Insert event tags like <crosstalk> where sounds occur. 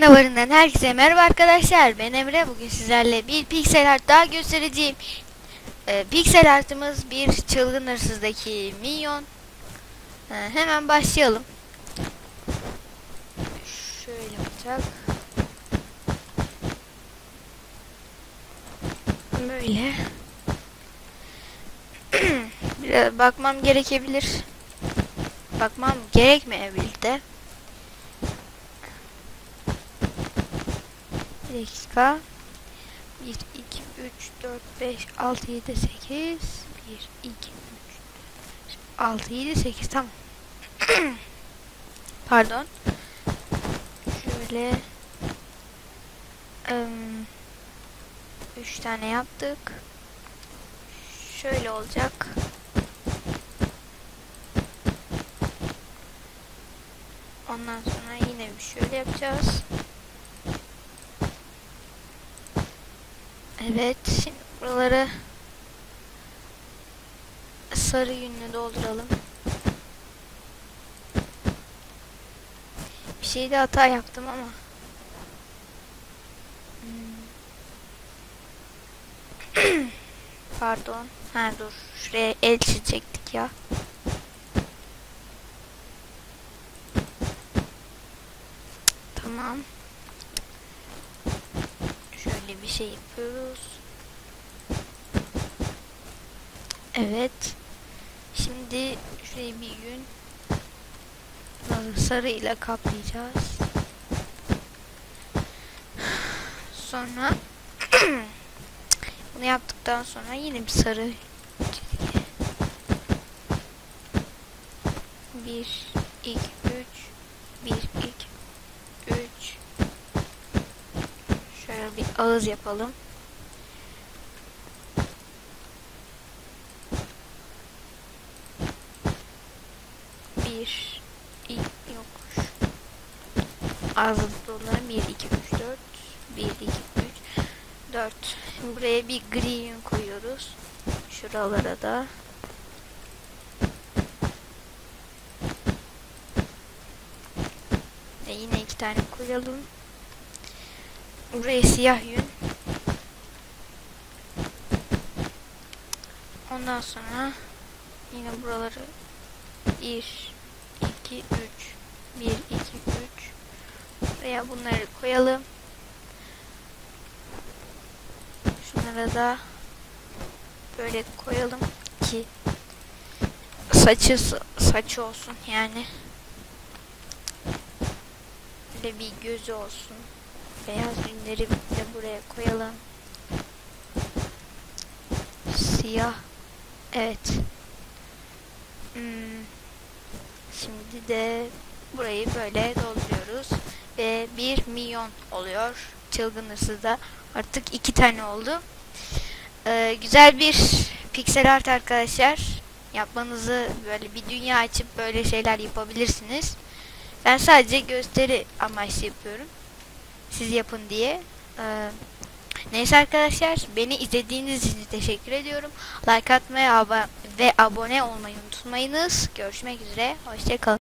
canavarından herkese merhaba arkadaşlar. Ben Emre. Bugün sizlerle bir piksel art daha göstereceğim. Ee, piksel artımız bir çılgın hırsızdaki minyon. Ee, hemen başlayalım. Şöyle olacak. Böyle. <clears throat> Biraz bakmam gerekebilir. Bakmam gerekmeyebilir de. Bir dakika. 1, 2, 3, 4, 5, 6, 7, 8. 1, 2, 3, 6, 7, 8. Tamam. <clears throat> Pardon. Şöyle. 3 tane yaptık. Şöyle olacak. Ondan sonra yine bir şöyle yapacağız. Evet, şimdi buraları sarı yünle dolduralım. Bir şeyde hata yaptım ama. Hmm. <clears throat> Pardon. Ha dur. Şuraya el çizecektik ya. Tamam. Şey yapıyoruz. Evet. Şimdi şurayı bir gün sarı ile kaplayacağız. Sonra <clears throat> bunu yaptıktan sonra yine bir sarı. Bir, iki, üç, bir, iki, üç. Şöyle bir ağız yapalım. Bir, iki, yok. Ağzı dolan. Bir, iki, üç, dört. Bir, iki, üç, dört. Şimdi buraya bir gri yün koyuyoruz. Şuralara da. Ve yine iki tane koyalım. Buraya siyah yün. Ondan sonra yine buraları 1 2 3 1 2 3 Buraya bunları koyalım. Şunlara da böyle koyalım ki saçı saçı olsun yani. Böyle bir gözü olsun. Beyaz ünleri de buraya koyalım. Siyah. Evet. Hmm. Şimdi de burayı böyle dolduruyoruz. Ve bir milyon oluyor. Çılgın hırsızda. Artık iki tane oldu. Ee, güzel bir piksel art arkadaşlar. Yapmanızı böyle bir dünya açıp böyle şeyler yapabilirsiniz. Ben sadece gösteri amaçlı yapıyorum siz yapın diye. Ee, neyse arkadaşlar beni izlediğiniz için teşekkür ediyorum. Like atmayı ve abone olmayı unutmayınız. Görüşmek üzere. Hoşçakalın.